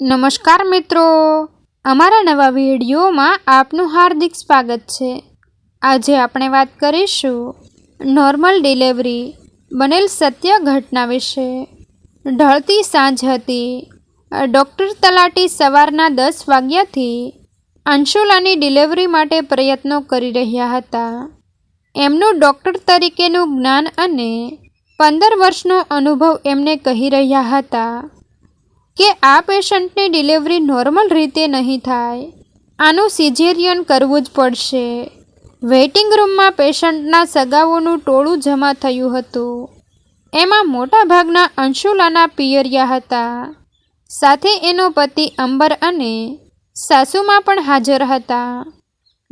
નમસ્કાર મિત્રો. અમારા નવા વિડીયોમાં આપનું હાર્દિક સ્વાગત છે. આજે આપણે વાત કરીશું નોર્મલ ડિલિવરી બનેલ સત્ય ઘટના વિશે. ઢળતી સાંજ હતી. ડૉક્ટર તલાટી સવારના દસ વાગ્યાથી અંશુલાની ડિલિવરી માટે પ્રયત્નો કરી રહ્યા હતા. એમનું ડૉક્ટર તરીકેનું જ્ઞાન અને પંદર વર્ષનો અનુભવ એમને કહી રહ્યા હતા. કે આ પેશન્ટની ડિલિવરી નોર્મલ રીતે નહીં થાય. આનું સિઝેરિયન કરવું જ પડશે. વેઇટિંગ રૂમમાં પેશન્ટના સગાઓનું ટોળું જમા થયું હતું. એમાં મોટાભાગના અંશુલાના પિયરિયા હતા. સાથે એનો પતિ અંબર અને સાસુમાં પણ હાજર હતા.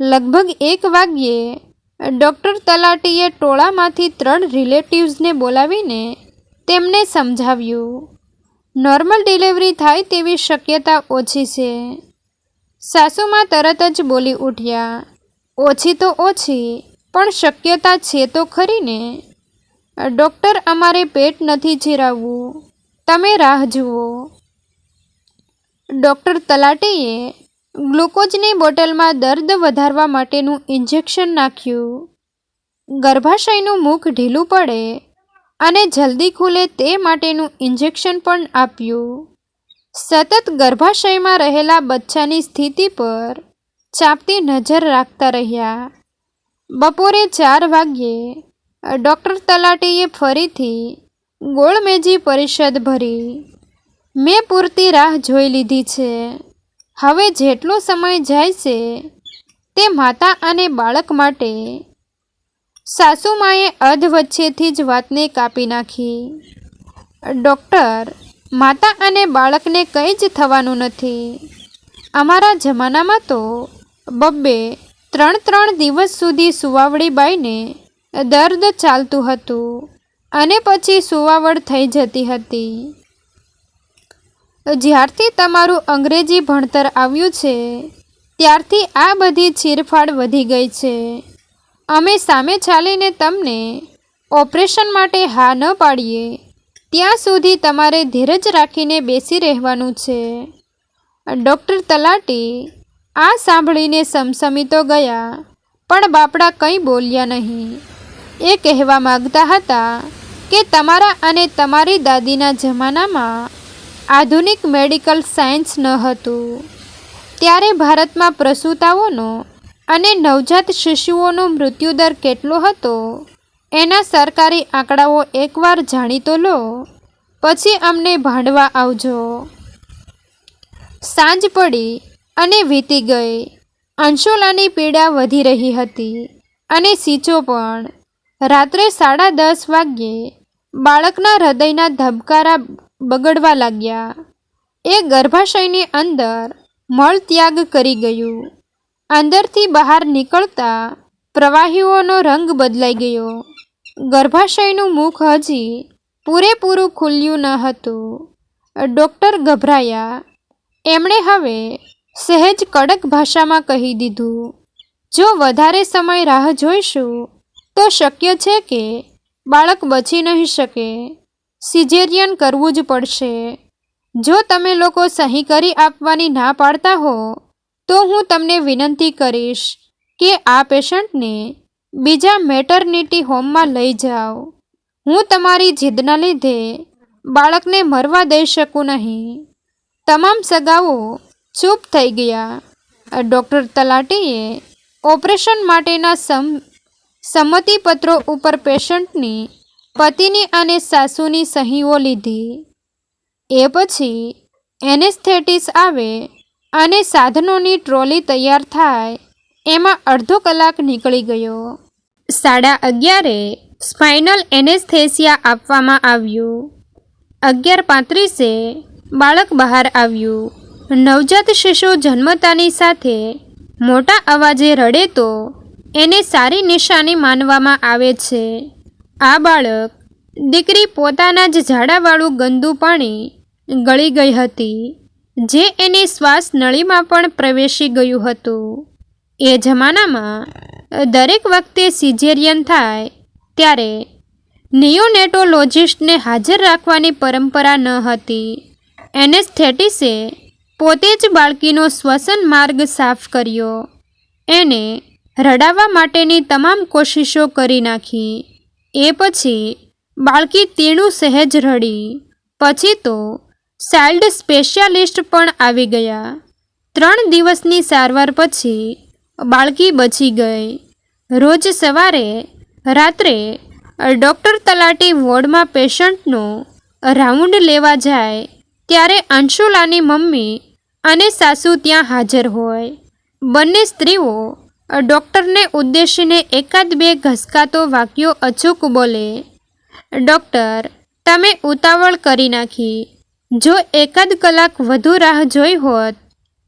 લગભગ એક વાગ્યે ડૉક્ટર તલાટીએ ટોળામાંથી ત્રણ રિલેટિવ્સને બોલાવીને તેમને સમજાવ્યું. નોર્મલ ડિલિવરી થાય તેવી શક્યતા ઓછી છે. સાસુમાં તરત જ બોલી ઉઠ્યા. ઓછી તો ઓછી, પણ શક્યતા છે તો ખરી ને? ડૉક્ટર અમારે પેટ નથી ચીરાવવું. તમે રાહ જુઓ. ડૉક્ટર તલાટીએ ગ્લુકોઝની બોટલમાં દર્દ વધારવા માટેનું ઇન્જેક્શન નાખ્યું. ગર્ભાશયનું મુખ ઢીલું પડે અને જલ્દી ખુલે તે માટેનું ઇન્જેક્શન પણ આપ્યું. સતત ગર્ભાશયમાં રહેલા બચ્ચાની સ્થિતિ પર ચાંપતી નજર રાખતા રહ્યા. બપોરે ચાર વાગ્યે ડૉક્ટર તલાટીએ ફરીથી ગોળમેજી પરિષદ ભરી. મેં પૂરતી રાહ જોઈ લીધી છે. હવે જેટલો સમય જાય છે તે માતા અને બાળક માટે સાસુમાએ અધ વચ્ચેથી જ વાતને કાપી નાખી. ડૉક્ટર, માતા અને બાળકને કંઈ જ થવાનું નથી. અમારા જમાનામાં તો બબ્બે ત્રણ ત્રણ દિવસ સુધી સુવાવડીબાઈને દર્દ ચાલતું હતું અને પછી સુવાવડ થઈ જતી હતી. જ્યારથી તમારું અંગ્રેજી ભણતર આવ્યું છે, ત્યારથી આ બધી ચીરફાડ વધી ગઈ છે. અમે સામે ચાલીને તમને ઓપરેશન માટે હા ન પાડીએ. ત્યાં સુધી તમારે ધીરજ રાખીને બેસી રહેવાનું છે. ડૉક્ટર તલાટી આ સાંભળીને સમસમી તો ગયા, પણ બાપડા કંઈ બોલ્યા નહીં. એ કહેવા માગતા હતા કે તમારા અને તમારી દાદીના જમાનામાં આધુનિક મેડિકલ સાયન્સ ન હતું. ત્યારે ભારતમાં પ્રસૂતાઓનો અને નવજાત શિશુઓનો મૃત્યુદર કેટલો હતો? એના સરકારી આંકડાઓ એકવાર જાણી તો લો. પછી અમને ભાંડવા આવજો. સાંજ પડી અને વીતી ગઈ. અંશુલાની પીડા વધી રહી હતી અને સીચો પણ. રાત્રે સાડા દસ વાગ્યે બાળકના હૃદયના ધબકારા બગડવા લાગ્યા. એ ગર્ભાશયની અંદર મળત્યાગ કરી ગયું. અંદરથી બહાર નીકળતા પ્રવાહીઓનો રંગ બદલાઈ ગયો. ગર્ભાશયનું મુખ હજી પૂરેપૂરું ખુલ્યું ન હતું. ડૉક્ટર ગભરાયા. એમણે હવે સહેજ કડક ભાષામાં કહી દીધું, જો વધારે સમય રાહ જોઈશું, તો શક્ય છે કે બાળક બચી નહીં શકે. સિઝેરિયન કરવું જ પડશે. જો તમે લોકો સહી કરી આપવાની ના પાડતા હો તો હું તમને વિનંતી કરીશ કે આ પેશન્ટને બીજા મેટરનિટી હોમમાં લઈ જાઓ. હું તમારી જીદના લીધે બાળકને મરવા દઈ શકું નહીં. તમામ સગાઓ ચૂપ થઈ ગયા. ડૉક્ટર તલાટીએ ઓપરેશન માટેના સમ, સંમતિપત્રો ઉપર પેશન્ટની પતિની અને સાસુની સહીઓ લીધી. એ પછી એનેસ્થેટિસ આવે અને સાધનોની ટ્રોલી તૈયાર થાય, એમાં અડધો કલાક નીકળી ગયો. સાડા અગિયારે સ્પાઇનલ એનેસ્થેસિયા આપવામાં આવ્યું. અગિયાર પાંત્રીસે બાળક બહાર આવ્યું. નવજાત શિશુ જન્મતાની સાથે મોટા અવાજે રડે તો એને સારી નિશાની માનવામાં આવે છે. આ બાળક દીકરી પોતાના જ ઝાડાવાળું ગંદુ પાણી ગળી ગઈ હતી. જે એની શ્વાસ નળીમાં પણ પ્રવેશી ગયું હતું. એ જમાનામાં દરેક વખતે સિઝેરિયન થાય ત્યારે નિયોનેટોલોજિસ્ટને હાજર રાખવાની પરંપરા ન હતી. એનેસ્થેટિસે પોતે જ બાળકીનો શ્વસન માર્ગ સાફ કર્યો. એને રડાવવા માટેની તમામ કોશિશો કરી નાખી. એ પછી બાળકી તેણું સહેજ રડી. પછી તો ચાઇલ્ડ સ્પેશિયાલિસ્ટ પણ આવી ગયા. ત્રણ દિવસની સારવાર પછી બાળકી બચી ગઈ. રોજ સવારે, રાત્રે, ડૉક્ટર તલાટી વોર્ડમાં પેશન્ટનો રાઉન્ડ લેવા જાય, ત્યારે અંશુલાની મમ્મી અને સાસુ ત્યાં હાજર હોય. બંને સ્ત્રીઓ ડૉક્ટરને ઉદ્દેશીને એકાદ બે ઘસકાતો વાક્યો અચૂક બોલે, ડૉક્ટર, તમે ઉતાવળ કરી નાખી. જો એકાદ કલાક વધુ રાહ જોઈ હોત,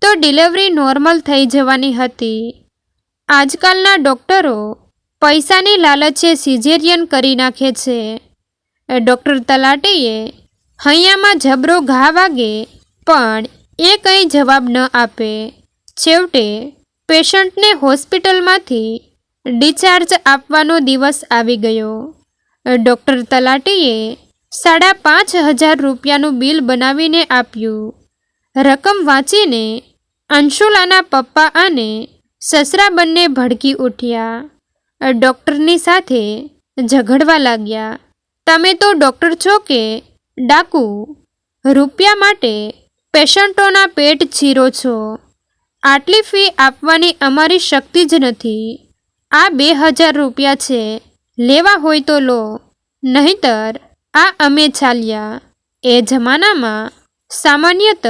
તો ડિલિવરી નોર્મલ થઈ જવાની હતી. આજકાલના ડૉક્ટરો પૈસાની લાલચે સિઝેરિયન કરી નાખે છે. ડૉક્ટર તલાટીએ હૈયામાં જબરો ઘા વાગે, પણ એ કંઈ જવાબ ન આપે. છેવટે, પેશન્ટને હોસ્પિટલમાંથી ડિસ્ચાર્જ આપવાનો દિવસ આવી ગયો. ડૉક્ટર તલાટીએ સાડા પાંચ હજાર રૂપિયાનું બિલ બનાવીને આપ્યું. રકમ વાંચીને અંશુલાના પપ્પા અને સસરા બંને ભડકી ઉઠ્યા. ડૉક્ટરની સાથે ઝઘડવા લાગ્યા. તમે તો ડૉક્ટર છો કે, ડાકુ? રૂપિયા માટે પેશન્ટોના પેટ ચીરો છો. આટલી ફી આપવાની અમારી શક્તિ જ નથી. આ બે હજાર રૂપિયા છે. લેવા હોય તો લો. નહીતર આ અમે ચાલ્યા. એ જમાનામાં સામાન્યત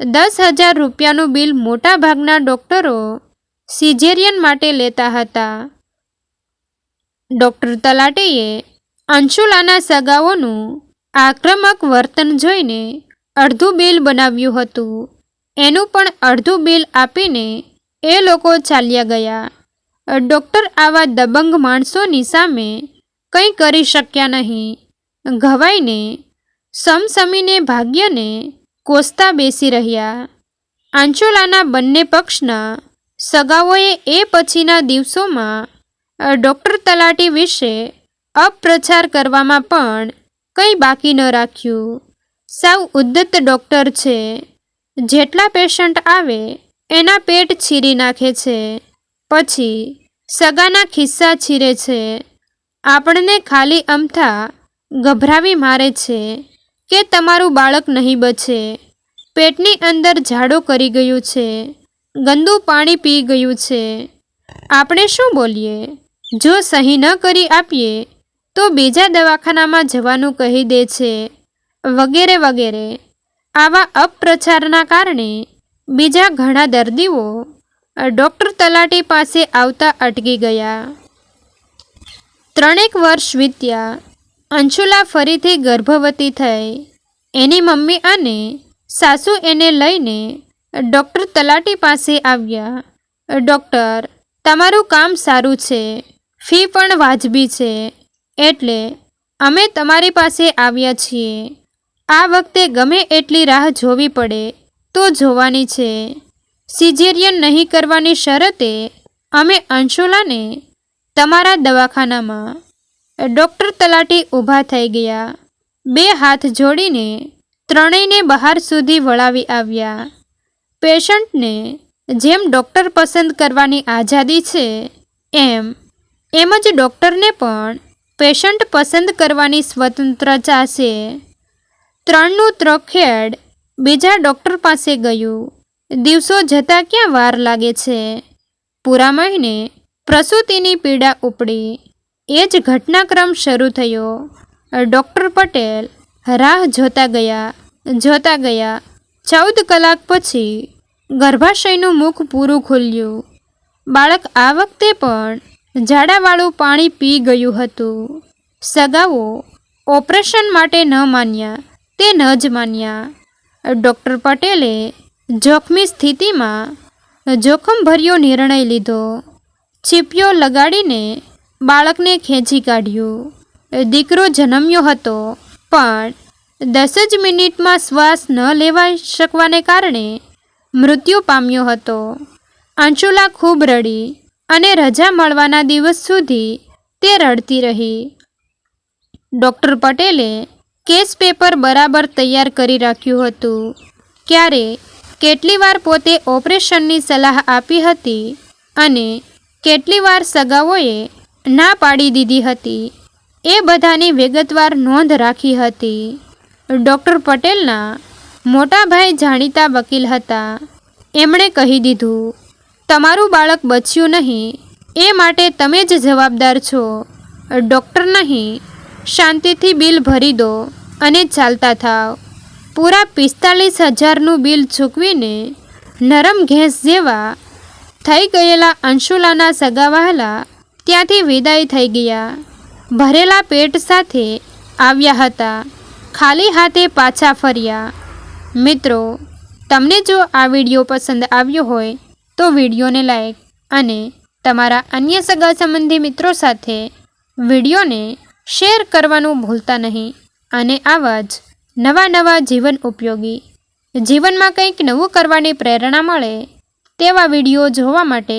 દસ હજાર રૂપિયાનું બિલ મોટાભાગના ડૉક્ટરો સિઝેરિયન માટે લેતા હતા. ડૉક્ટર તલાટીએ અંશુલાના સગાઓનું આક્રમક વર્તન જોઈને અડધું બિલ બનાવ્યું હતું. એનું પણ અડધું બિલ આપીને એ લોકો ચાલ્યા ગયા. ડૉક્ટર આવા દબંગ માણસોની સામે કંઈ કરી શક્યા નહીં. ઘવાઈને સમસમીને ભાગ્યને કોસતા બેસી રહ્યા. આંચોલાના બંને પક્ષના સગાઓએ એ પછીના દિવસોમાં ડૉક્ટર તલાટી વિશે અપપ્રચાર કરવામાં પણ કંઈ બાકી ન રાખ્યું. સાવ ઉદ્ધત ડૉક્ટર છે. જેટલા પેશન્ટ આવે એના પેટ છીરી નાખે છે. પછી સગાના ખિસ્સા છીરે છે. આપણને ખાલી અમથા ગભરાવી મારે છે કે તમારું બાળક નહીં બચે. પેટની અંદર ઝાડો કરી ગયું છે. ગંદુ પાણી પી ગયું છે. આપણે શું બોલીએ? જો સહી ન કરી આપીએ, તો બીજા દવાખાનામાં જવાનું કહી દે છે. વગેરે વગેરે. આવા અપપ્રચારના કારણે બીજા ઘણા દર્દીઓ ડૉક્ટર તલાટી પાસે આવતા અટકી ગયા. ત્રણેક વર્ષ વીત્યા. અંશુલા ફરીથી ગર્ભવતી થઈ. એની મમ્મી અને સાસુ એને લઈને ડૉક્ટર તલાટી પાસે આવ્યા. ડૉક્ટર, તમારું કામ સારું છે. ફી પણ વાજબી છે. એટલે અમે તમારી પાસે આવ્યા છીએ. આ વખતે ગમે એટલી રાહ જોવી પડે તો જોવાની છે. સિઝેરિયન નહીં કરવાની શરતે અમે અંશુલાને તમારા દવાખાનામાં ડૉક્ટર તલાટી ઊભા થઈ ગયા. બે હાથ જોડીને ત્રણેયને બહાર સુધી વળાવી આવ્યા. પેશન્ટને જેમ ડૉક્ટર પસંદ કરવાની આઝાદી છે, એમ એમ જ ડૉક્ટરને પણ પેશન્ટ પસંદ કરવાની સ્વતંત્રતા છે. ત્રણનું ત્રખેડ બીજા ડૉક્ટર પાસે ગયું. દિવસો જતાં ક્યાં વાર લાગે છે? પૂરા મહિને પ્રસૂતિની પીડા ઉપડી. એ જ ઘટનાક્રમ શરૂ થયો. ડૉક્ટર પટેલ રાહ જોતા ગયા જોતા ગયા. ચૌદ કલાક પછી ગર્ભાશયનું મુખ પૂરું ખુલ્યું. બાળક આ વખતે પણ ઝાડાવાળું પાણી પી ગયું હતું. સગાઓ ઓપરેશન માટે ન માન્યા, તે ન જ માન્યા. ડૉક્ટર પટેલે જોખમી સ્થિતિમાં જોખમભર્યો નિર્ણય લીધો. છીપિયો લગાડીને બાળકને ખેંચી કાઢ્યું. દીકરો જન્મ્યો હતો, પણ દસ જ મિનિટમાં શ્વાસ ન લેવાઈ શકવાને કારણે મૃત્યુ પામ્યો હતો. અંશુલા ખૂબ રડી અને રજા મળવાના દિવસ સુધી તે રડતી રહી. ડૉક્ટર પટેલે કેસ પેપર બરાબર તૈયાર કરી રાખ્યું હતું. ક્યારે કેટલી વાર પોતે ઓપરેશનની સલાહ આપી હતી અને કેટલી વાર સગાઓએ ના પાડી દીધી હતી. એ બધાની વિગતવાર નોંધ રાખી હતી. ડૉક્ટર પટેલના મોટા ભાઈ જાણીતા વકીલ હતા. એમણે કહી દીધું, તમારું બાળક બચ્યું નહીં. એ માટે તમે જ જવાબદાર છો. ડૉક્ટર નહીં, શાંતિથી બિલ ભરી દો અને ચાલતા થાવ. પૂરા પિસ્તાલીસ હજારનું બિલ ચૂકવીને નરમ ઘેંસ જેવા થઈ ગયેલા અંશુલાના સગાવહાલા ત્યાંથી વિદાય થઈ ગયા. ભરેલા પેટ સાથે આવ્યા હતા. ખાલી હાથે પાછા ફર્યા. મિત્રો, તમને જો આ વીડિયો પસંદ આવ્યો હોય, તો વિડીયોને લાઈક અને તમારા અન્ય સગા સંબંધી મિત્રો સાથે વિડીયોને શેર કરવાનું ભૂલતા નહીં. અને આવા જ નવા નવા જીવન ઉપયોગી. જીવનમાં કંઈક નવું કરવાની પ્રેરણા મળે તેવા વીડિયો જોવા માટે